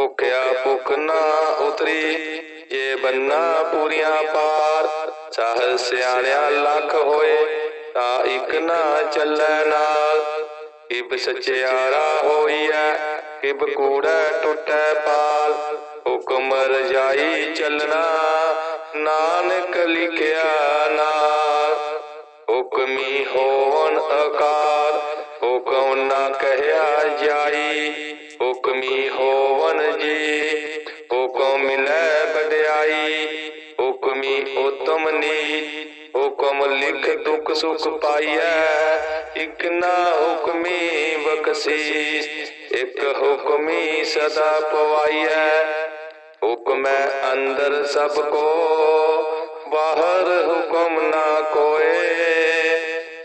ਭੁਖਿਆ ਭੁਖ ਨਾ ਉਤਰੀ, ਜੇ ਬੰਨਾ ਪੂਰੀਆਂ ਪਾਰ ਸਾਹ ਸਿਆਣਿਆ ਲੱਖ ਹੋਏ, ਤਾਂ ਇਕ ਨਾ ਚੱਲੈ ਨਾਲ। ਕਿਬ ਸਚਿਆਰਾ ਹੋਈਐ, ਕਿਬ ਕੂੜੈ ਟੁੱਟੈ ਪਾਲ। ਹੁਕਮ ਰਜਾਈ ਚੱਲਣਾ, ਨਾਨਕ ਲਿਖਿਆ ਨਾਲ। ਹੁਕਮੀ ਹੋਣ ਅਕਾਰ, ਹੁਕਮ ਨਾ ਕਹਿਆ ਜਾਈ। ਸੁਖ ਪਾਈਐ, ਇਕ ਨਾ ਹੁਕਮੀ ਬਖਸ਼ੀਸ, ਇਕ ਹੁਕਮੀ ਸਦਾ ਪਵਾਈਐ। ਹੁਕਮੈ ਅੰਦਰ ਸਭ ਕੋ, ਬਾਹਰ ਹੁਕਮ ਨਾ ਕੋਏ।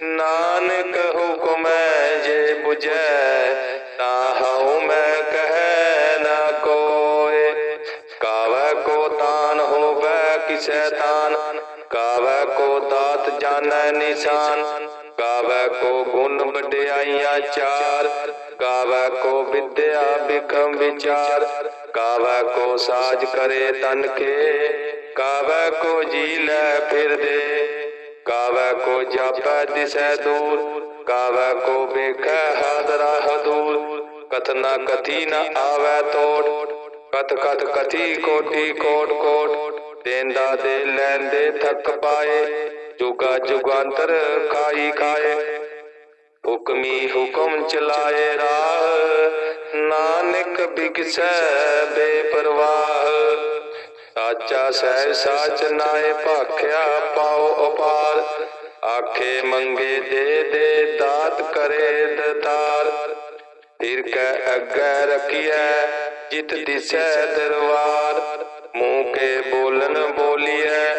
ਨਾਨਕ ਹੁਕਮੈ ਜੇ 부ਜੈ ਤਾ ਹਉ ਮੈਂ ਕਹਿ ਨਾ ਕੋਏ। ਕਾਵੈ ਕੋ ਤਾਨ ਹੋਵੈ, ਕਿਸੈ ਤਾਨ, ਕਾਵੈ ਕੋ ਦਾਤ ਨਿਸ਼ਾਨ। ਕਾਵੈ ਕੋ ਗੁਣ ਵਡਿਆਈਆਂ ਚਾਰ। ਕਾਵੈ ਕੋ ਵਿਦਿਆ ਬਿਕਮ ਵਿਚਾਰ। ਕਾਵੈ ਕੋ ਸਾਜ ਕਰੇ ਤਨ ਕੇ। ਕਾਵੈ ਕੋ ਜੀ ਲੈ ਫਿਰਦੇ ਕਾਵੈ ਕੋ ਜਾਪੈ ਦਿਸੈ ਦੂਰ। ਕਾਵੈ ਕੋ ਵੇਖੈ ਹਾਦਰਾ। ਹਦੂਰ ਕਥਨਾ ਕਥੀ ਨ ਆਵੈ ਤੋੜ। ਕਤ ਕਤ ਕਥੀ ਕੋਟੀ ਕੋਟ ਕੋਟ। ਦੇਂਦਾ ਦੇ ਲੈਂਦੇ ਥੱਕ ਪਾਏ। ਜੁਗਾ ਜੁਗਾਂਤਰ ਖਾਈ ਖਾਏ। ਹੁਕਮੀ ਹੁਕਮ ਚਲਾਏ ਰਾਹ। ਨਾਨਕ ਬਿਗਸੈ ਬੇਪਰਵਾਹ। ਸਾਚਾ ਸਹਿ ਸਾਚ ਨਾਏ ਭਾਖਿਆ ਪਾਉ ਅਪਾਰ ਆਖੇ ਮੰਗੇ ਦੇ ਦੇ ਦਾਤ ਕਰੇ ਦਤਾਰ। ਫਿਰ ਕੈ ਅੱਗੇ ਰਖੀਐ ਜਿਤ ਦਿਸੈ ਦਰਬਾਰ। ਮੂੰਹ ਕੇ ਬੋਲਨ ਬੋਲੀਐ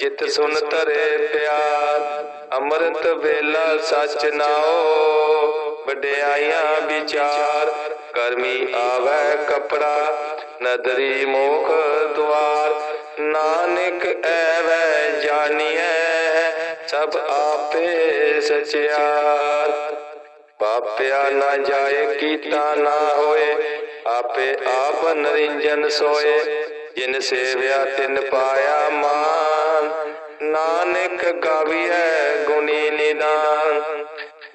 ਜਿਤ ਸੁਨ ਧਰੇ ਪਿਆਰ, ਅੰਮ੍ਰਿਤ ਵੇਲਾ ਸਚ ਨਾਓ ਵਡਿਆਈਆਂ ਵਿਚਾਰ, ਕਰਮੀ ਆਵੈ ਕਪੜਾ, ਨਦਰੀ ਮੋਖ ਦੁਆਰ, ਨਾਨਕ ਐਵੈ ਜਾਣੀਐ, ਸਭ ਆਪੇ ਸਚਿਆਰ। ਪਾਪਿਆ ਨਾ ਜਾਏ, ਕੀਤਾ ਨਾ ਹੋਏ, ਆਪੇ ਆਪ ਨਰਿੰਜਨ ਸੋਏ ਜਿਨ ਸੇਵਿਆ ਤਿਨ ਪਾਇਆ ਮਾਨ, ਨਾਨਕ ਗਾਵੀਐ ਗੁਣੀ ਨਿਦਾਨ।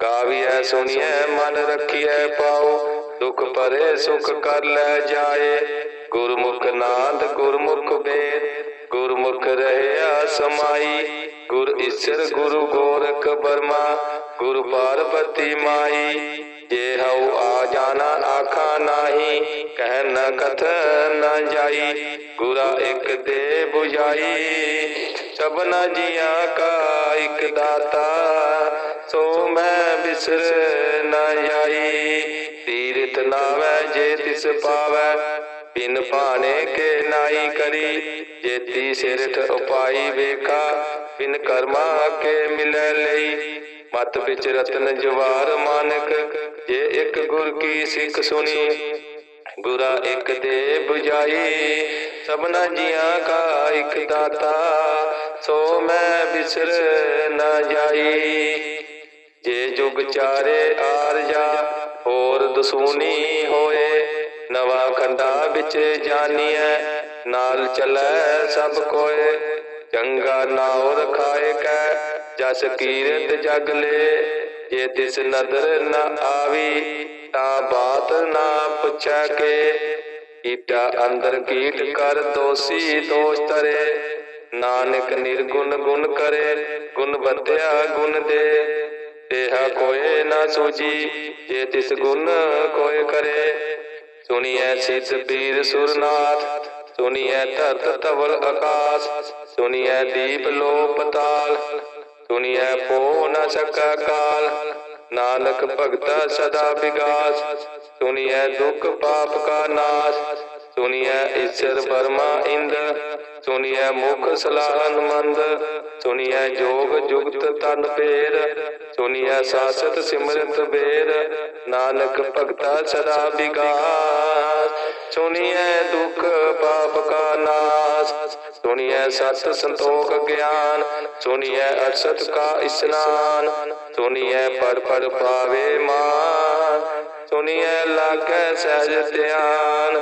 ਗਾਵੀਐ ਸੁਣੀਐ ਮਨ ਰੱਖੀਐ ਪਾਉ, ਦੁਖ ਪਰੇ ਸੁਖ ਕਰ ਲੈ ਜਾਏ। ਗੁਰਮੁਖ ਨਾਦ ਗੁਰਮੁਖ ਵੇਦ, ਗੁਰਮੁਖ ਰਹਿਆ ਸਮਾਈ। ਗੁਰ ਈਸ਼ਰ ਗੁਰੂ ਗੋਰਖ ਬਰਮਾ, ਗੁਰ ਪਾਰਬਤੀ ਮਾਈ। ਜੇ ਹਉ ਆ ਜਾਣਾ ਆਖਾ ਨਾਹੀ ਕਹਿ ਨ ਕਥ ਨ ਜਾਈ, ਗੁਰਾ ਇੱਕ ਦੇ 부ਜਾਈ ਸਭਨਾ ਜੀਆਂ ਕਾ ਇੱਕ ਦਾਤਾ, ਸੋ ਮੈਂ ਬਿਸਰ ਨ ਜਾਈ। ਤੀਰਥ ਨਾਵੈ ਜੇ ਤਿਸ ਪਾਵੈ, ਬਿਨ ਭਾਣੇ ਕੇ ਨਾਈ ਕਰੀ। ਜੇਤੀ ਸਿਰਠ ਉਪਾਈ ਵੇਖਾ, ਬਿਨ ਕਰਮਾ ਕੇ ਮਿਲੈ ਲਈ। ਮਤ ਵਿੱਚ ਰਤਨ ਜਵਾਰ ਮਾਨਕ, ਜੇ ਇੱਕ ਗੁਰ ਕੀ ਸਿੱਖ ਸੁਣੀ, ਗੁਰਾ ਇੱਕ ਦੇ 부ਜਾਈ। ਸਭਨਾ ਜੀਆਂ ਕਾ ਇੱਕ ਦਾਤਾ, ਸੋ ਮੈਂ ਬਿਸਰ ਨਾ ਜਾਈ। ਜੇ ਜੁਗ ਚਾਰੇ ਆਰ ਜਾ, ਹੋਰ ਦਸੂਨੀ ਹੋਏ, ਨਵਾ ਖੰਡਾ ਵਿੱਚ ਜਾਣੀਐ ਨਾਲ ਚੱਲੈ ਸਭ ਕੋਏ। ਚੰਗਾ ਨਾਉ ਰਖਾਏ ਕੈ ਜਸ ਕੀਰਤ ਜਗ ਲੈ, ਜੇ ਤਿਸ ਨਦਰ ਨ ਆਵੀ, ਤਾਂ ਬਾਤ ਨਾ ਪੁੱਛੈ ਕੇ। ਕੀਟਾ ਅੰਦਰ ਕੀਟ ਕਰ ਦੋਸੀ ਦੋਸ਼ ਤਰੇ ਨਾਨਕ ਨਿਰਗੁਣ ਗੁਣ ਕਰੇ, ਗੁਣ ਬੰਧਿਆ ਗੁਣ ਦੇ। ਤੇਹਾ ਕੋਏ ਨਾ ਸੂਜੀ, ਜੇ ਤਿਸ ਗੁਣ ਕੋਏ ਕਰੇ। ਸੁਣੀਐ ਸਿਧ ਪੀਰ ਸੁਰਨਾਥ, ਸੁਣੀਐ ਧਰਤ ਤਵਲ ਆਕਾਸ, ਸੁਣੀਐ ਦੀਪ ਲੋ ਪਤਾਲ ਸੁਣੀਐ ਪੋ ਨ ਸਕਾ ਕਾਲ। ਨਾਨਕ ਭਗਤਾ ਸਦਾ ਵਿਗਾਸ। ਸੁਣੀਐ ਦੁਖ ਪਾਪ ਕਾ ਨਾਸ। ਸੁਣੀਐ ਈਸ਼ਰ ਬਰਮਾ ਇੰਦ ਸੁਣੀਐ ਮੁਖ ਸਲਾਹਨ ਮੰਦ, ਸੁਣੀਐ ਜੋਗ ਜੁਗਤ ਤਨ ਪੇਰ, ਸੁਣੀਐ ਸਾਸਤ ਸਿਮਰਤ ਬੇਰ, ਨਾਨਕ ਭਗਤਾ ਸਦਾ ਵਿਗਾਸ। ਸੁਣੀਐ ਦੁਖ ਪਾਪ ਕਾ ਨਾਸ, ਸੁਣੀਐ ਸਤ ਸੰਤੋਖ ਗਿਆਨ, ਸੁਣੀਐ ਅਰਸਤ ਕਾ ਇਸਨਾਨ, ਸੁਣੀਐ ਪੜ ਪੜ ਪਾਵੇ ਮਾਨ, ਸੁਣੀਐ ਲਾਗੈ ਸਹਿਜ ਧਿਆਨ।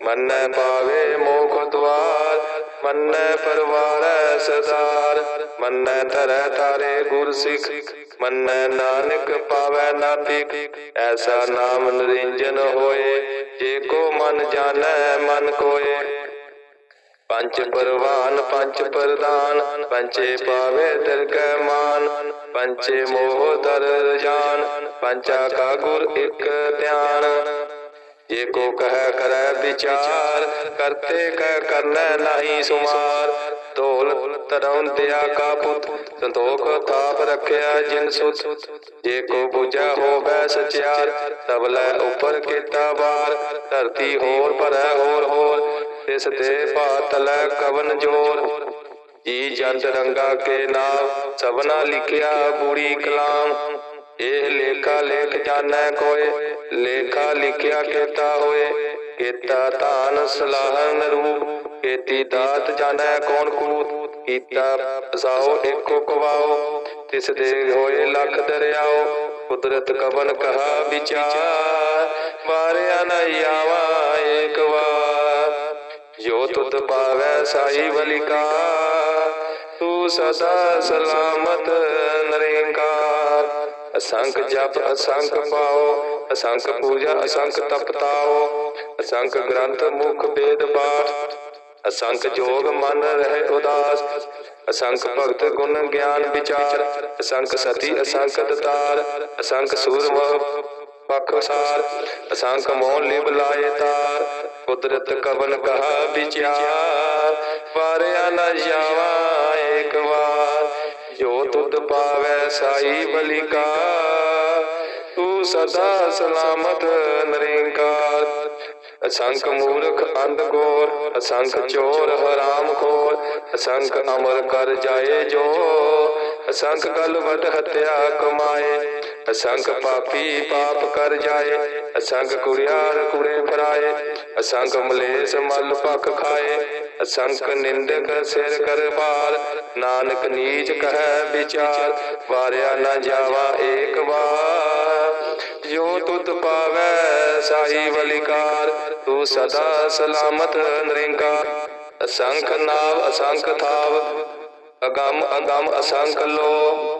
ਮੰਨੈ ਪਾਵੇ ਮੋਖ ਦਵਾਰ, ਮੰਨੈ ਪਰਵਾਰੈ ਸਦਾਰ, ਮੰਨੈ ਧਰੈ ਤਾਰੇ ਗੁਰ ਸਿੱਖ, ਮੰਨੈ ਨਾਨਕ ਪਾਵੈ ਨਾ ਭਿਖ ਐਸਾ ਨਾਮ ਨਰਿੰਜਨ ਹੋਏ, ਜੇ ਕੋ ਮਨ ਜਾਣੈ, ਮਨ ਕੋਏ। ਪੰਚ ਪਰਵਾਨ ਪੰਚ ਪ੍ਰਦਾਨ ਪੰਚੇ ਪਾਵੇ ਦਰਗਹਿ ਮਾਨ ਪੰਚੇ ਮੋਹ ਦਰ ਜਾਨ ਪੰਚਾ ਕਾ ਗੁਰ ਇੱਕ ਧਿਆਨ। ਜੇ ਕੋ ਕਹਿ ਕਰੈ ਵਿਚਾਰ, ਕਰਤੇ ਕਹਿ ਕਰਨੈ ਨਹੀਂ ਸੁਮਾਰ। ਢੋਲ ਤਰਉ ਦਿਆ ਕਾ ਪੁੱਤ, ਸੰਤੋਖ ਥਾਪ ਰਖਿਆ ਜਿਨ ਸੁਤ। ਜੇ ਕੋ ਬੁਝਾ ਹੋਵੇ ਸਚਿਆਰ ਤਬਲੇ ਉਪਰ ਕੀਤਾ ਵਾਰ। ਧਰਤੀ ਹੋਰ ਭਰੈ ਹੋਰ ਹੋਰ, ਤਿਸ ਤੇ ਪਾਤਲੈ ਕਵਨ ਜੋਰ। ਜੀ ਜੰਤ ਰੰਗਾ ਕੇ ਨਾਮ, ਸਭਨਾ ਲਿਖਿਆ ਬੂੜੀ ਕਲਾਮ। ਇਹ ਲੇਖਾ ਲੇਖ ਜਾਣੈ ਕੋਏ, ਲੇਖਾ ਲਿਖਿਆ ਕੀਤਾ ਹੋਏ। ਕੀਤਾ ਧਾਨ ਸਲਾਹਨ ਰੂਪ, ਕੀਤੀ ਦਾਤ ਜਾਣੈ ਕੌਣ ਕੂਤ। ਕੀਤਾ ਸਾਓ ਇੱਕੋ ਕਵਾਓ, ਤਿਸ ਦੇ ਹੋਏ ਲੱਖ ਦਰਿਆਓ। ਕੁਦਰਤ ਕਵਨ ਕਹਾ ਵਿਚਾਰ, ਵਾਰਿਆ ਨ ਆਵਾ ਏਕ ਵਾਰ। ਜੋ ਤੁਧ ਪਾਵੈ ਸਾਈ ਵਲਿਕਾ ਤੂੰ ਸਦਾ ਸਲਾਮਤ ਨਰੇਂਕਾਰ। ਅਸੰਖ ਜਪ, ਅਸੰਖ ਪਾਓ, ਅਸੰਖ ਪੂਜਾ, ਅਸੰਖ ਤਪਤਾਓ, ਅਸੰਖ ਗ੍ਰੰਥ ਮੁਖ ਵੇਦ ਪਾਠ, ਅਸੰਖ ਜੋਗ ਮਨ ਰਹਿ ਉਦਾਸ, ਅਸੰਖ ਭਗਤ ਗੁਣ ਗਿਆਨ ਵਿਚਾਰ, ਅਸੰਖ ਸਤੀ, ਅਸੰਖ ਦਤਾਰ, ਅਸੰਖ ਸੂਰਮ ਪਖਸਾਰ ਅਸੰਖ ਮੋਹ ਲਿਵ ਲਾਏ ਤਾਰ, ਕੁਦਰਤ ਕਵਨ ਕਹਾ ਵਿਚਾਰ, ਵਾਰਿਆ ਨ ਜਾਵਾ ਏਕ ਵਾਰ। ਪਾਵੈ ਸਾਈ ਬਲਿਕਾ, ਤੂੰ ਸਦਾ ਸਲਾਮਤ ਨਰੇਂਕਾਰ ਅਸੰਖ ਮੂਰਖ ਅੰਧ ਗੋਰ ਅਸੰਖ ਚੋਰ ਹਰਾਮ ਖੋਰ, ਅਸੰਖ ਅਮਰ ਕਰ ਜਾਏ ਜੋ, ਅਸੰਖ ਗਲ ਹਤਿਆ ਕਮਾਏ। ਅਸੰਖ ਪਾਪੀ ਪਾਪ ਕਰ ਜਾਏ, ਅਸੰਗ ਕੁੜਿਆਰ ਕੁੜੇ ਫਰਾਏ ਅਸੰਖ ਮਲੇਸ਼ ਮਲ ਪਖ ਖਾਏ ਅਸੰਖ ਨਿੰਦਕ ਸਿਰ ਕਰ ਬਾਰ ਨਾਨਕ ਨੀਚ ਕਹੈ ਵਿਚਾਰ, ਵਾਰਿਆ ਨਾ ਜਾਵਾ ਏਕ ਵਾਰ। ਜੋ ਤੁਧ ਪਾਵੈ ਸਾਈ ਵਲਿਕਾਰ, ਤੂੰ ਸਦਾ ਸਲਾਮਤ ਨਰਿੰਕਾਰ। ਅਸੰਖ ਨਾਵ ਅਸੰਖ ਥਾਵ, ਅਗੰਮ ਅਗੰਮ ਅਸੰਖ ਲੋ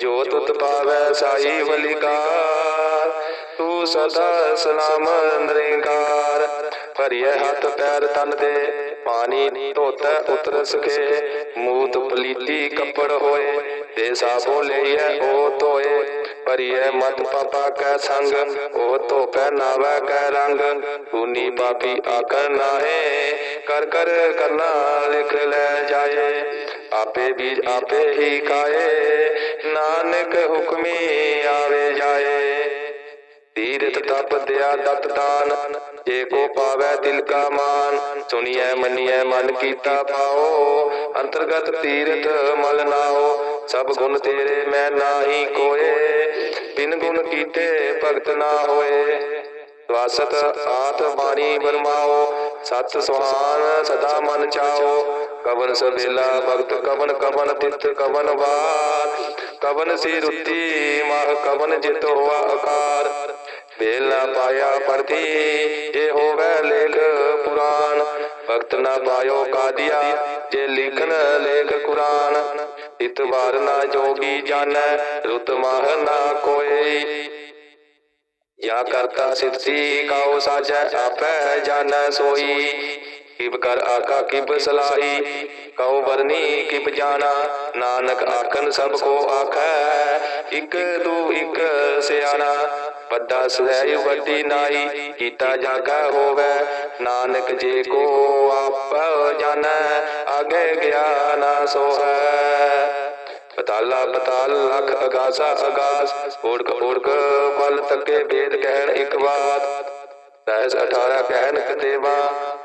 ਤੁਧ ਪਾਵੈ ਸਾਈ ਬਲਿਕਾਰ ਤੂੰ ਸਦਾ ਸਲਾਮ ਨਿਰੰਕਾਰ। ਭਰੀਏ ਹੱਥ ਪੈਰ ਤਨ ਦੇ, ਪਾਣੀ ਧੋਤੈ ਉਤਰ ਸਕੇ ਮੂਤ ਪਲੀਤੀ ਕੱਪੜ ਹੋਏ, ਤੇ ਸਾਬੋ ਲਈਐ ਉਹ ਧੋਏ। ਭਰੀਏ ਮਤ ਪਾਪਾ ਕੈ ਸੰਗ ਉਹ ਧੋਪੈ ਨਾਵੈ ਕੈ ਰੰਗ। ਤੂਨੀ ਪਾਪੀ ਆਕਰ ਨਾਹੇ, ਕਰ ਕਰ ਕਰਨਾ ਲਿਖ ਲੈ ਜਾਏ। ਆਪੇ ਬੀਜ ਆਪੇ ਹੀ ਕਾਏ ਨਾਨਕ ਹੁਕਮੀ ਆਵੇ ਜਾਏ। ਤੀਰਥ ਤਪ ਦਿਆ ਦਤ ਦਾਨ, ਜੇ ਕੋ ਪਾਵੈ ਦਿਲ ਕਾ ਮਾਨ। ਸੁਣੀਐ, ਮੰਨੀਐ, ਮਨ ਕੀਤਾ ਪਾਓ ਅੰਤਰਗਤ ਤੀਰਥ ਮਲ ਨਾਓ। ਸਭ ਗੁਣ ਤੇਰੇ ਮੈਂ ਨਾਹੀ ਕੋਏ, ਬਿਨ ਗੁਣ ਕੀਤੇ ਭਗਤ ਨਾ ਹੋਏ। ਵਾਸਤ ਆਤ ਬਾਣੀ ਬਰਮਾਓ, ਸਤ ਸੁਹਾਨ ਸਦਾ ਮਨ ਚਾਓ। ਕਵਨ ਸਬੇਲਾ ਭਗਤ ਕਵਨ ਕਵਨ ਤਿਤ ਕਵਨ ਵਾਰ। ਕਵਨ ਸੀ ਰੁੱਤੀ, ਮਾਹ ਕਵਨ ਜਿਤ ਹੋਆ ਅਕਾਰ। ਬੇਲਾ ਪਾਇਆ ਪਰਤੀ ਇਹ ਹੋਵੇ ਲੇਖ ਪੁਰਾਨ ਭਗਤ ਨਾ ਪਾਇਓ ਕਾਦੀਆ, ਜੇ ਲਿਖਨ ਲੇਖ ਕੁਰਾਨ। ਇਤਵਾਰ ਨਾ ਜੋਗੀ ਜਾਣੈ, ਰੁਤ ਮਾਹ ਨਾ ਕੋਈ ਯਾ ਕਰਤਾ ਸਿੱਧੀ ਕਾਉ ਸਾਜੈ, ਆਪੈ ਜਾਣੈ ਸੋਈ। ਕਿਬ ਕਰ ਆਖਾ ਕਿਬ ਸਲਾਈ ਕਉ ਵਰਨੀ ਕਿਬ ਜਾਣਾ, ਨਾਨਕ ਆਖਨ ਸਭ ਕੋ ਆਖੈ, ਇਕ ਦੂ ਇਕ ਸਿਆਣਾ, ਵੱਡਾ ਸਹਿ ਵੱਡੀ ਨਾਈ ਕੀਤਾ ਜਾਗਾ ਹੋਵੇ, ਨਾਨਕ ਜੇ ਕੋ ਆਪ ਜਾਣੈ ਅਗੇ ਗਿਆਨ ਸੋਹੈ। ਪਤਾਲਾ ਪਤਾਲ ਲਖ ਅਗਾਸਾ ਅਗਾਸ ਓੜਕ ਓੜਕ ਪਲ ਤੱਕੇ ਵੇਦ ਕਹਿਣ ਇੱਕ ਬਾਤ ਸਹਿਸ 18 ਕਹਿਣ ਕਦੇਵਾ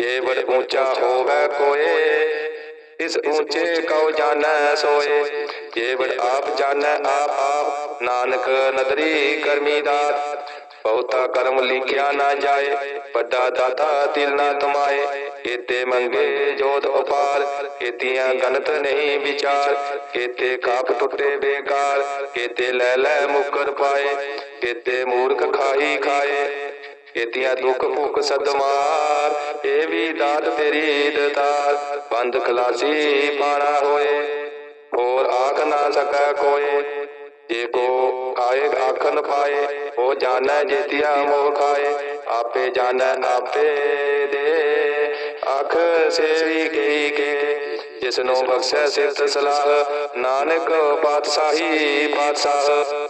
ਜੇ ਵਡ ਉੱਚਾ ਹੋਵੇ ਕੋਏ, ਇਸ ਉੱਚੇ ਕਉ ਜਾਣੈ ਸੋਏ। ਜੇ ਵਡ ਆਪ ਜਾਣੈ ਆਪ ਆਪ ਨਾਨਕ ਨਦਰੀ ਕਰਮੀ ਦਾਤ। ਬਹੁਤਾ ਕਰਮ ਲਿਖਿਆ ਨਾ ਜਾਏ, ਵੱਡਾ ਦਾਤਾ ਤਿਲ ਨਾ ਤਮਾਏ। ਏਤੇ ਮੰਗੇ ਜੋਤ ਉਪਾਰ ਏਤੀਆਂ ਗਨਤ ਨਹੀਂ ਵਿਚਾਰ। ਕੇਤੇ ਕਾਪ ਟੁੱਟੇ ਬੇਕਾਰ, ਕੇਤੇ ਲੈ ਲੈ ਮੁਕਰ ਪਾਏ। ਕੇਤੇ ਮੂਰਖ ਖਾਈ ਖਾਏ ਕੇਤੀਆਂ ਦੁੱਖ ਭੁੱਖ ਸਦਮਾਰ ਇਹ ਵੀ ਦਾਤ ਤੇਰੀ ਦਤਾਰ। ਬੰਦ ਖਲਾਸੀ ਪਾਣਾ ਹੋਏ, ਹੋਰ ਆਖ ਨਾ ਸਕੈ ਕੋਏ। ਜੇ ਕੋ ਆਏ ਆਖਨ ਪਾਏ, ਉਹ ਜਾਣੈ ਜੇਤੀਆ ਮੋਹ ਖਾਏ। ਆਪੇ ਜਾਣੈ ਆਪੇ ਦੇ, ਅੱਖ ਸੇਵੀ ਗਈ ਕੇ। ਜਿਸ ਨੂੰ ਬਖਸ਼ੈ ਸਿਫਤ ਸਲਾਹ, ਨਾਨਕ ਪਾਤਸ਼ਾਹੀ ਪਾਤਸ਼ਾਹ।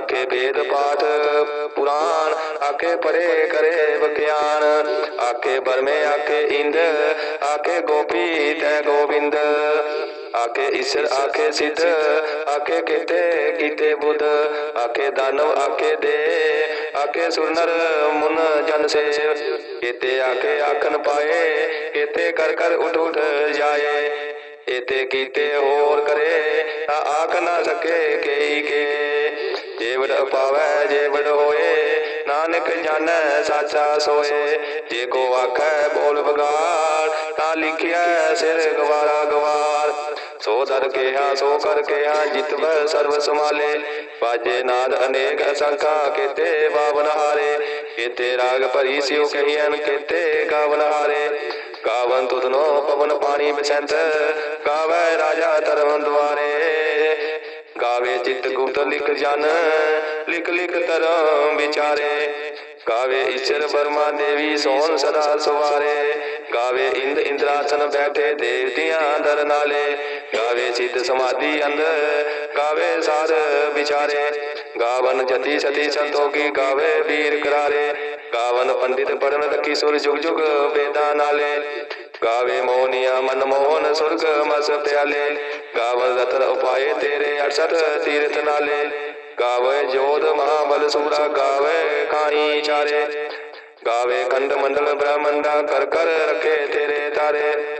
ਆਖੇ ਵੇਦ ਪਾਠ, ਪੁਰਾਣ ਆਖੇ ਪਰੇ ਕਰੇ ਵਿਗਿਆਨ। ਆਖੇ ਬਰਮੇ, ਆਖੇ ਇੰਦ, ਆਖੇ ਗੋਪੀ ਤੈ ਗੋਬਿੰਦ ਆਕੇ ਈਸ਼ਰ, ਆਖੇ ਸਿੱਧ, ਆਖੇ ਕੀਤੇ ਕੀਤੇ ਬੁੱਧ। ਆਖੇ ਦਾਨਵ, ਆਖੇ ਦੇ, ਆਖੇ ਸੁਨਰ ਮੁਨ ਜਨ ਸੇ। ਕੀਤੇ ਆਖੇ ਆਖਨ ਪਾਏ, ਕੀਤੇ ਕਰ ਕਰ ਉਠ ਉਠ ਜਾਏ। ਇਤੇ ਕੀਤੇ ਹੋਰ ਕਰੇ, ਤਾਂ ਆਖ ਨਾ ਸਕੇ ਕਈ ਕੇ। ਜੇਵੜ ਪਾਵੈ ਜੇਵੜ ਹੋਏ, ਨਾਨਕ ਜਾਣੈ, ਸਾਚਾ ਸੋਏ। ਜੇ ਕੋ ਆਖੈ ਬੋਲ ਬਗਾੜ ਤਾਂ ਲਿਖਿਆ ਸਿਰ ਗਵਾਰਾ ਗਵਾਰ। ਸੋ ਦਰ ਕਿਹਾ, ਸੋ ਕਰ ਕਿਹਾ, ਜਿਤਵੈ ਸਰਬ ਸਮਾਲੇ ਬਾਜੇ ਨਾਦ ਅਨੇਕ ਅਸੰਖਾ, ਕੀਤੇ ਬਾਵਨ ਹਾਰੇ। ਕੀਤੇ ਰਾਗ ਭਰੀ ਸਿਉ ਕਹੀਐਨ, ਕੀਤੇ ਗਾਵਨ ਹਾਰੇ। ਗਾਵਨ ਤੁਧਨੋ ਪਵਨ ਪਾਣੀ ਬਸੰਤ ਗਾਵੇ ਰਾਜਾ ਧਰਮ ਦੁਆਰੇ। ਗਾਵੇ ਚਿਤ ਗੁਪਤ ਲਿਖ ਜਨ, ਲਿਖ ਲਿਖ ਧਰਮ ਵਿਚਾਰੇ। ਗਾਵੇ ਈਸ਼ਰ ਬਰਮਾ ਦੇਵੀ ਸੋਹਣ ਸਦਾ ਸੁਵਾਰੇ। ਗਾਵੇ ਇੰਦ ਇੰਦਰਾਸਨ ਬੈਠੇ ਦੇਵਤਿਆਂ ਦਰ ਨਾਲੇ। ਗਾਵੇ ਸਿੱਧ ਸਮਾਧੀ ਅੰਦਰ ਗਾਵੇ ਸਾਰ ਵਿਚਾਰੇ। ਗਾਵਨ ਜਤੀ ਸਤੀ ਸੰਤੋਖੀ ਗਾਵੇ ਵੀਰ ਕਰਾਰੇ। ਗਾਵਨ ਪੰਡਿਤ ਪੜਨ ਰਖੀ ਸੁਰ ਜੁਗ ਜੁਗ ਵੇਦਾਂ ਨਾਲੇ। ਗਾਵੇ ਮੋਹਨੀਆ ਮਨ ਮੋਹਨ ਸੁਰਗ ਮਸ ਪਿਆਲੇ ਗਾਵਨ ਰਤਨ ਉਪਾਏ ਤੇਰੇ 68 ਤੀਰਥ ਨਾਲੇ। ਗਾਵੇ ਜੋਧ ਮਹਾਬਲ ਸੂਰਾ ਗਾਵੇ ਕਾਹੀ ਚਾਰੇ। ਗਾਵੇ ਖੰਡ ਮੰਡਲ ਬ੍ਰਹਮੰਡਾ ਕਰ ਕਰ ਰਖੇ ਤੇਰੇ ਤਾਰੇ।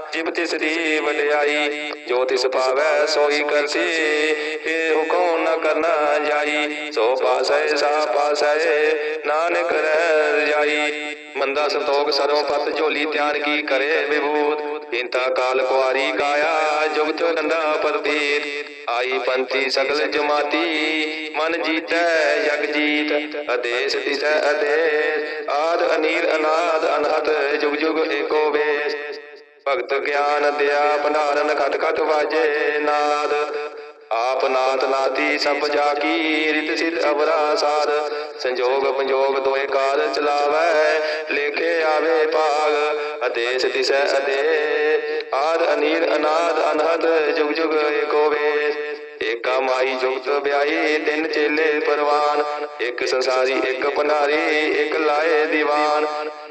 ਜਿਬ ਤਿਸ ਦੀ ਵਡਿਆਈ, ਜੋ ਤਿਸ ਭਾਵੈ ਸੋਈ ਕਰਸੀ ਇਹ ਹੁਕਮ ਨ ਕਰਨਾ ਜਾਈ। ਸੋ ਪਾਸੈ, ਸਾ ਪਾਸੈ, ਨਾਨਕ ਰਹਿ ਰਜਾਈ ਮੰਦਾ ਸੰਤੋਖ ਸਰਵ ਪਤ ਝੋਲੀ ਤਿਆਰ ਕੀ ਕਰੇ ਵਿਭੂਤ। ਇੰਤਾ ਕਾਲ ਕੁਆਰੀ ਕਾਇਆ, ਜੁਗਤ ਕੰਦਾ ਪਰਦੀਤ ਆਈ ਪੰਥੀ ਸਗਲ ਜਮਾਤੀ, ਮਨ ਜੀਤੈ ਜਗ ਜੀਤ। ਆਦੇਸ਼ ਤਿਸੈ ਆਦੇਸ਼ ਆਦ ਅਨੀਰ ਅਨਾਦ ਅਨਹਤ, ਜੁਗ ਜੁਗ ਏਕੋ ਵੇਸ਼। ਭਗਤ ਗਿਆਨ ਦਿਆ ਭੰਡਾਰਨ ਖਟ ਖਟ ਵਾਜੇ ਨਾਦ। ਆਪ ਨਾਥ ਨਾਤੀ ਸਭ ਜਾ ਕੀ ਰਿਤ ਸਿਧ ਅਵਰਾ ਸਾਧ ਸੰਜੋਗ ਪੰਜੋਗ ਦੋਏ ਕਾਲ ਚਲਾਵੈ, ਲੇਖੇ ਆਵੇ ਭਾਗ। ਆਦੇਸ਼ ਦਿਸੈ ਅਦੇ ਆਦ ਅਨੀਰ ਅਨਾਦ ਅਨਹਦ, ਜੁਗ ਜੁਗ ਏਕੋ ਵੇਸ਼। ਏਕਾ ਮਾਈ ਜੁਗਤ ਵਿਆਹੀ, ਤਿੰਨ ਚੇਲੇ ਪਰਵਾਨ। ਇੱਕ ਸੰਸਾਰੀ, ਇੱਕ ਭੰਡਾਰੀ, ਇੱਕ ਲਾਏ ਦੀਵਾਨ।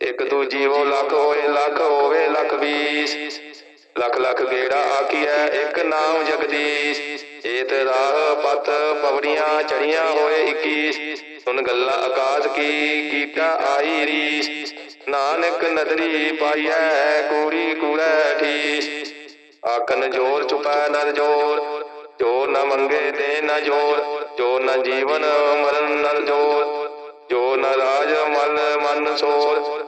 ਇੱਕ ਦੂ ਜੀਵੋ ਲੱਖ ਹੋਏ, ਲੱਖ ਹੋਵੇ, ਲੱਖ ਵੀਸ ਲੱਖ ਲੱਖ ਗੇੜਾ ਆਖੀਐ? ਇੱਕ ਨਾਮ ਜਗਦੀਸ਼। ਏਤ ਰਾਹ ਪਤ ਪਵੜੀਆਂ ਚੜੀਆਂ ਹੋਏ 21 ਸੁਨ ਗੱਲਾਂ ਆਕਾਸ਼ ਕੀ, ਕੀਟਾ ਆਈ ਰੀਸ। ਨਾਨਕ ਨਦਰੀ ਪਾਈਐ, ਕੂੜੀ ਕੂੜੈ ਠੀਸ। ਆਕਨ ਜੋਰ ਚੁਪੈ ਨਰ ਜੋਰ। ਜੋ ਨ ਮੰਗੇ ਦੇ ਨ ਜੋਰ। ਜੋ ਨ ਜੀਵਨ ਮਰਨ ਨਰ ਜੋਰ। ਜੋ ਨ ਰਾਜ ਮਨ ਮਨ ਸੋਰ।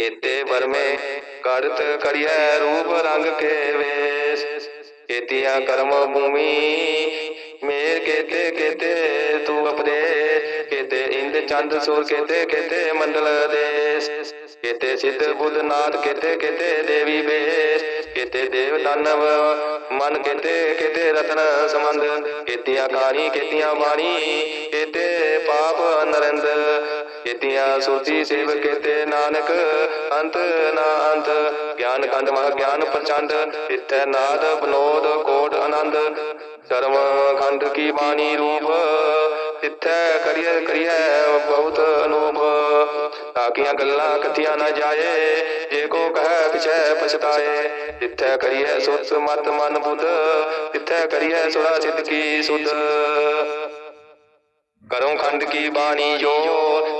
ਕੇਤੇ ਵਰਮੇ ਕਰਤ ਕਰਿਐ ਰੂਪ ਰੰਗ ਕੇ ਵੇਸ। ਕੇਤੀਆਂ ਕਰਮ ਭੂਮੀ ਮੇਰ ਕੇਤੇ ਕੇਤੇ ਤੂੰ ਅਪਦੇ ਕੇਤੇ ਇੰਦ ਚੰਦ ਸੂਰ ਕੇਤੇ ਕੇਤੇ ਮੰਡਲ ਦੇਸ। ਕੇਤੇ ਸਿੱਧ ਬੁੱਧ ਨਾਥ ਕੇਤੇ ਕੇਤੇ ਦੇਵੀ ਬੇਸ ਕੇਤੇ ਦੇਵ ਦਾਨਵ ਮਨ ਕੇਤੇ ਕੇਤੇ ਰਤਨ ਸੰਬੰਧ। ਕੇਤੀਆਂ ਕਾਣੀ ਕੇਤੀਆਂ ਬਾਣੀ ਕੇਤੇ ਪਾਪ ਨਰਿੰਦ। ਕੇਤੀਆਂ ਸੋਚੀ ਸੇਵ ਕੇਤੇ ਨਾਨਕ, ਅੰਤ ਨਾ ਅੰਤ, ਗਿਆਨ ਕੰਦ ਮਹ ਗਿਆਨ ਪ੍ਰਚੰਡ ਇਤੈ ਨਾਦ ਬਨੋਦ ਕੋਟ ਆਨੰਦ। ਧਰਮ ਖੰਡ ਕੀ ਬਾਣੀ ਰੂਪ, ਤਿੱਥੈ ਕਰੀਏ ਕਰੀਏ ਬਹੁਤ ਅਨੂਪ। ਤਾਕੀਆਂ ਗੱਲਾਂ ਕਥੀਆਂ ਨਾ ਜਾਏ, ਜੇ ਕੋ ਕਹੈ ਪਿਛੈ ਪਛਤਾਏ। ਤਿੱਥੈ ਕਰੀਏ ਸੁਤ ਮਤ ਮਨ ਬੁੱਧ, ਤਿੱਥੈ ਕਰੀਏ ਸੁਰਾ ਸਿੱਧ ਕੀ ਸੁਧ। ਕਰਮ ਖੰਡ ਕੀ ਬਾਣੀ ਜੋ,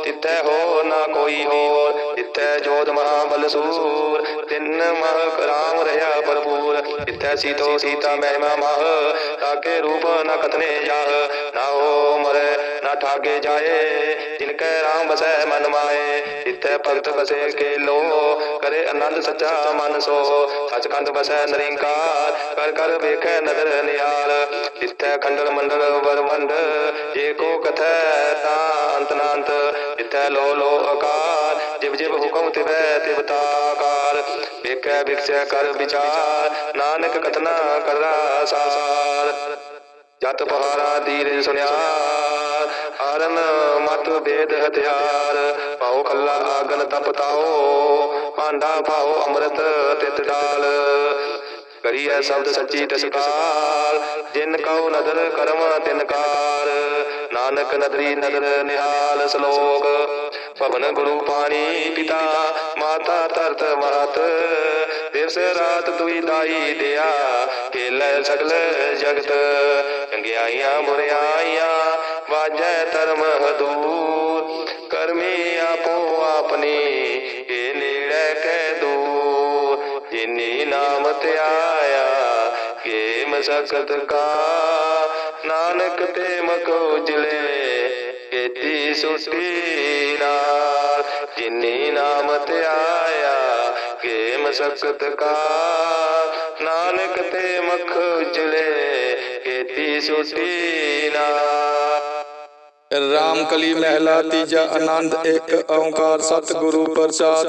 ਤਿੱਥੈ ਹੋ ਨਾ ਕੋਈ ਹੋਰ, ਤਿੱਥੈ ਜੋਤ ਮਹਾ ਬਲਸੂਰ ਤਿੰਨ ਮਹ ਰਾਮ ਰਹਾ ਭਰਪੂਰ, ਤਿੱਥੈ ਸੀਤੋ ਸੀਤਾ ਮਹਿਮਾ ਮਹ ਤਾਕੇ ਰੂਪ ਨ ਕਤਨੇ ਜਾਹ, ਨਾ ਹੋ ਮਰੇ ਨਾ ਠਾਗੇ ਜਾਏ ਜਿਨ ਕੈ ਰਾਮ ਬਸੈ ਮਨ ਮਾਏ। ਭਗਤ ਬਸੇ ਕੇ ਲੋ ਕਰੇ ਆਨੰਦ ਸੱਚਾ ਮਨ ਸੋ। ਸਚਖੰਡ ਬਸੈ ਨਰਿੰਕਾਰ, ਕਰ ਕਰ ਵੇਖੈ ਨਦਰ ਨਿਹਾਲ। ਤਿੱਥੈ ਖੰਡਲ ਮੰਡਲ ਵਰਵੰਡ ਜੇ ਕਥੈ ਤਾ ਅੰਤ ਨਾੰਤ ਲੋ ਲੋ ਆਕਾਰ, ਜਿਵ ਜਿਵ ਹੁਕਮ ਤਿਵੈ ਤਿਵ ਤਾਕਾਰ। ਵੇਖੈ ਵਿਖਸੈ ਕਰ ਵਿਚਾਰ, ਨਾਨਕ ਕਥਨਾ ਕਰਦਾ ਸਾਰ। ਜਤ ਪਹਾਰਾ ਦੀਰੇ ਸੁਨਿਆ। ਹਰਨ ਮਤ ਵੇਦ ਹਥਿਆਰ। ਪਾਉ ਖੱਲਾ ਆਗਨ ਤਪਤਾਓ ਭਾਂਡਾ ਪਾਉ ਅੰਮ੍ਰਿਤ ਤਿਤ ਡਾਲ ਕਰੀਐ ਸ਼ਬਦ ਸੱਚੀ ਤਸਕਾਲ ਜਿਨ ਕਉ ਨਦਰ ਕਰਮ ਤਿਨਕਾਰ ਨਾਨਕ ਨਦਰੀ ਨਦਰ ਨਿਹਾਲ ਸ਼ਲੋਕ। ਭਵਨ ਗੁਰੂ ਪਾਣੀ ਪਿਤਾ, ਮਾਤਾ ਧਰਤ ਮਾਤ। ਦਿਵਸ ਰਾਤ ਦੁਈ ਦਾਈ ਦਿਆ ਖੇਲੇ ਸਗਲ ਜਗਤ। ਚੰਗਿਆਈਆਂ ਬੁਰਿਆਈਆਂ ਵਾਜੈ ਧਰਮ ਹਦੂਰ। ਕਰਮੀ ਆਪੋ ਆਪਣੀ ਇਹ ਨੇੜੇ ਕਹਿ ਦੂਰ। ਜਿਨੀ ਨਾਮ ਤੇ ਆਇਆ ਕੇ ਮਸਕਤ ਕਾ। ਨਾਨਕ ਤੇ ਮਕੋ ਜਲੇ ਕੀਤੀ ਸੁਟੀ ਨਾਲ ਜਿਨੀ ਨਾਮ ਤੇ ਆਇਆ ਕੇ ਮਸਕਤ ਕਾ। ਨਾਨਕ ਤੇ ਮਖ ਜਲੇ ਕੀਤੀ ਸੁਟੀ ਨਾਲ ਰਾਮ ਕਲੀ ਮਹਿਲਾ, ਤੀਜਾ ਆਨੰਦ ਇੱਕ ਓੰਕਾਰ, ਸਤਿਗੁਰੂ ਪ੍ਰਸਾਦ।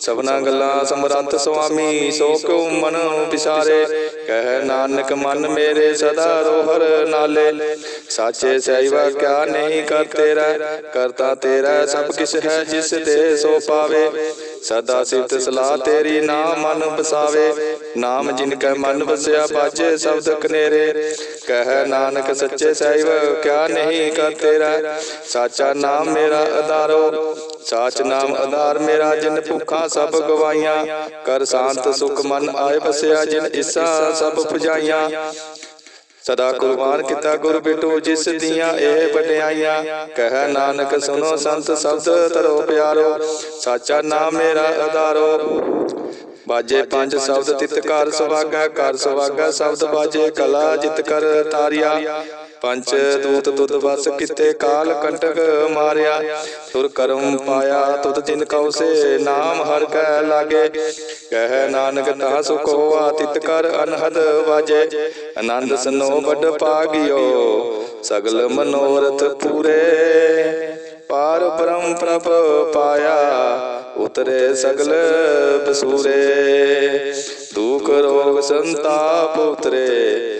ਸਭਨਾ ਗੱਲਾਂ ਸਮਰੰਤ ਸੁਆਮੀ, ਸੋ ਕਿਉ ਮਨ ਵਿਸਾਰੇ ਕਹਿ ਨਾਨਕ, ਮਨ ਮੇਰੇ ਸਦਾ ਰੋਹਰ ਨਾਲੇ। ਸਾਚੇ ਸਹਿਵਾ ਕਿਆ ਨਹੀਂ ਕਰ ਤੇਰਾ, ਕਰਤਾ ਤੇਰਾ ਸਭ ਕਿਛ ਹੈ ਜਿਸ ਤੇ ਸੋ ਪਾਵੇ। ਸਦਾ ਸਿਫਤ ਸਲਾਹ ਤੇਰੀ ਨਾਮ ਮਨ ਬਸਾਵੇ ਨਾਮ ਜਿਨ ਕੈ ਮਨ ਵਸਿਆ ਬਾਜੇ ਸ਼ਬਦ ਕਨੇਰੇ ਕਹਿ ਨਾਨਕ, ਸੱਚੇ ਸਹਿਬ ਕਿਆ ਨਹੀਂ ਕਰ ਤੇਰਾ। ਸਾਚਾ ਨਾਮ ਮੇਰਾ ਆਧਾਰੋ ਸਾਚ ਨਾਮ ਆਧਾਰ ਮੇਰਾ ਜਿਨ ਭੁੱਖਾ ਸਭ ਗਵਾਈਆਂ ਕਰ ਸ਼ਾਂਤ ਸੁਖ ਮਨ ਆਏ ਬਸਿਆ ਜਿਨ ਇਸਾ ਸਭ ਪੁਜਾਈਆਂ ਸਦਾ ਕੁਰਬਾਨ ਕੀਤਾ ਗੁਰ ਬਿਟੂ ਜਿਸ ਦੀਆਂ ਇਹ ਵਡਿਆਈਆਂ। ਕਹਿ ਨਾਨਕ ਸੁਨੋ ਸੰਤ ਸ਼ਬਦ ਤਰੋ ਪਿਆਰੋ। ਸਾਚਾ ਨਾਮ ਮੇਰਾ ਆਧਾਰੋ ਬਾਜੇ ਪੰਜ ਸ਼ਬਦ ਤਿਤ ਕਰ ਸੁਭਾਗਾ ਕਰ ਸੁਭਾਗਾ ਸ਼ਬਦ ਬਾਜੇ ਕਲਾ ਜਿਤ ਕਰ ਤਾਰਿਆ। ਪੰਜ ਦੂਤ ਦੁੱਧ ਵਸ ਕਿਤੇ ਕਾਲ ਕੰਟਕ ਮਾਰਿਆ। ਤੁਰ ਕਰਮ ਪਾਇਆ ਤੁਧ ਜਿਨ ਕਉ ਸੇ ਨਾਮ ਹਰ ਕੈ ਲਾਗੇ। ਕਹਿ ਨਾਨਕ ਤਾ ਸੁਖ ਹੋਆ ਤਿਤ ਕਰ ਅਨਹਦ ਵਾਜੇ। ਆਨੰਦ ਸਨੋ ਵੱਡ ਪਾਗਿਓ ਸਗਲ ਮਨੋਰਥ ਪੂਰੇ। ਪਾਰ ਬ੍ਰਹਮ ਪ੍ਰਭ ਪਾਇਆ। ਉਤਰੇ ਸਗਲ ਬਸੂਰੇ। ਦੁਖ ਰੋਗ ਸੰਤਾਪ ਉਤਰੇ।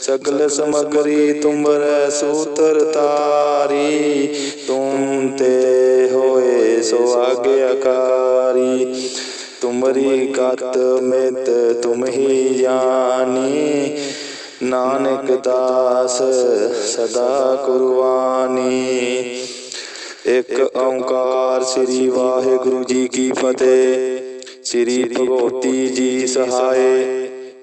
ਸਗਲ ਸਮਗਰੀ ਤੁਮਰੇ ਸੂਤਰ ਤਾਰੀ, ਤੁਮ ਤੇ ਹੋਏ ਸੋ ਆਗਿਆਕਾਰੀ ਤੁਮਰੀ ਕਤ ਮਿਤ ਤੁਮ ਹੀ ਜਾਨੀ ਨਾਨਕ ਦਾਸ ਸਦਾ ਕੁਰਬਾਨੀ। ਇੱਕ ਓੰਕਾਰ ਸ੍ਰੀ ਵਾਹਿਗੁਰੂ ਜੀ ਕੀ ਫਤਿਹ। ਸ੍ਰੀ ਭਗਵਤੀ ਜੀ ਸਹਾਏ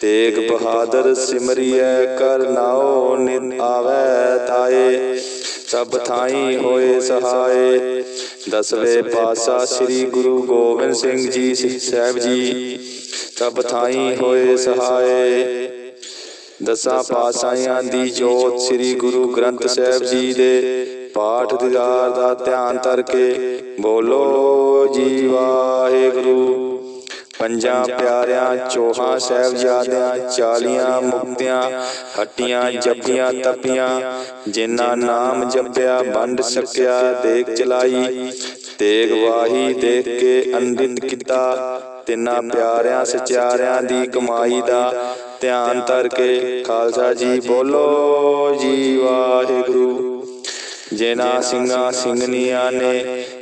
ਤੇਗ ਬਹਾਦਰ ਸਿਮਰਿਐ, ਕਰ ਨਾਉ ਨਿਤ ਆਵੈ ਤਾਏ ਸਭ ਥਾਈ ਹੋਏ ਸਹਾਏ। ਦਸਵੇਂ ਪਾਤਸ਼ਾਹ ਸ੍ਰੀ ਗੁਰੂ ਗੋਬਿੰਦ ਸਿੰਘ ਜੀ ਸਾਹਿਬ ਜੀ, ਸਭ ਥਾਈ ਹੋਏ ਸਹਾਏ। ਦਸਾਂ ਪਾਤਸ਼ਾਹਾਂ ਦੀ ਜੋਤ ਸ੍ਰੀ ਗੁਰੂ ਗ੍ਰੰਥ ਸਾਹਿਬ ਜੀ ਦੇ ਪਾਠ ਦੀਦਾਰ ਦਾ ਧਿਆਨ ਧਰ ਕੇ ਬੋਲੋ ਜੀ ਵਾਹਿਗੁਰੂ। ਪੰਜਾਂ ਪਿਆਰਿਆਂ ਚੋਹਾਂ ਸਾਹਿਬਜ਼ਾਦਿਆਂ ਚਾਲੀਆਂ ਮੁਕਤਿਆਂ ਹੱਟੀਆਂ ਜੱਪੀਆਂ ਤਪੀਆਂ ਜਿਨ੍ਹਾਂ ਨਾਮ ਜਪਿਆ ਵੰਡ ਸਕਿਆ ਦੇਖ ਚਲਾਈ ਤੇਗ ਵਾਹੀ ਦੇਖ ਕੇ ਅੰਡਿਤ ਕੀਤਾ ਤਿੰਨਾਂ ਪਿਆਰਿਆਂ ਸਚਿਆਰਿਆਂ ਦੀ ਕਮਾਈ ਦਾ ਧਿਆਨ ਧਰ ਕੇ ਖਾਲਸਾ ਜੀ ਬੋਲੋ ਜੀ ਵਾਹਿਗੁਰੂ। ਜਿਨ੍ਹਾਂ ਸਿੰਘਾਂ ਸਿੰਘਨੀਆਂ ਨੇ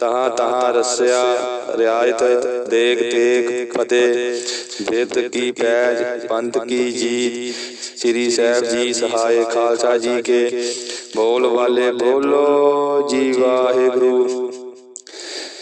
ਤਹਾਂ ਤਹਾਂ ਰਸਿਆ, ਰਿਆਇਤ, ਦੇਖ ਤੇਗ ਫਤਿਹ। ਬਿਰਤ ਕੀ ਪੈਜ, ਪੰਥ ਕੀ ਜੀਤ। ਸ੍ਰੀ ਸਾਹਿਬ ਜੀ ਸਹਾਇ ਖਾਲਸਾ ਜੀ ਕੇ। ਬੋਲ ਵਾਲੇ ਬੋਲੋ ਜੀ ਵਾਹਿਗੁਰੂ।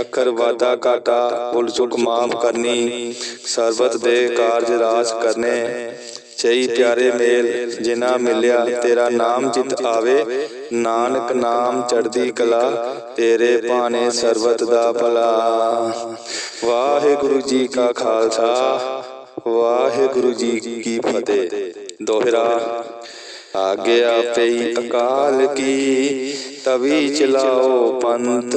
ਅੱਖਰ ਵਾਦਾ ਘਾਟਾ ਭੁੱਲ ਚੁੱਕ ਮਾਫ ਕਰਨੀ ਸਰਬਤ ਦੇ ਕਾਰਜ ਰਾਸ ਕਰਨੇ। ਸਹੀ ਪਿਆਰੇ ਮੇਲ ਜਿਨਾ ਮਿਲਿਆ ਤੇਰਾ ਨਾਮ ਚਿਤ ਆਵੇ। ਨਾਨਕ ਨਾਮ ਚੜਦੀ ਕਲਾ ਤੇਰੇ ਭਾਣੇ ਸਰਬਤ ਦਾ ਭਲਾ। ਵਾਹਿਗੁਰੂ ਜੀ ਕਾ ਖਾਲਸਾ। ਵਾਹਿਗੁਰੂ ਜੀ ਕੀ ਫਤਿਹ। ਦੋਹਰਾ। ਆਗਿਆ ਪਈ ਅਕਾਲ ਕੀ। ਤਵੀ ਚਲਾਓ ਪੰਥ।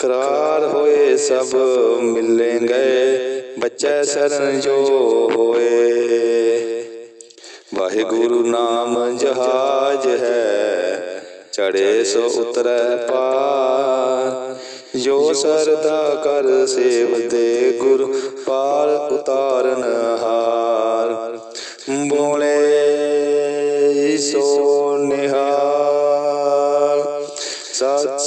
ਕਰਾਰ ਹੋਏ ਸਭ ਗਏ ਬੱਚੇ ਸਰਨ ਜੋ ਹੋਏ। ਵਾਹਿਗੁਰੂ ਨਾਮ ਜਹਾਜ ਹੈ ਚੜੇ ਸੋ ਉਤਰੈ ਪਾਰ। ਜੋ ਸਰਦਾ ਕਰ ਸੇਵਦੇ ਗੁਰ, ਪਾਰ ਉਤਾਰਨ ਹਾਰ। ਬੋਲੇ ਸੋ ਨਿਹਾਰ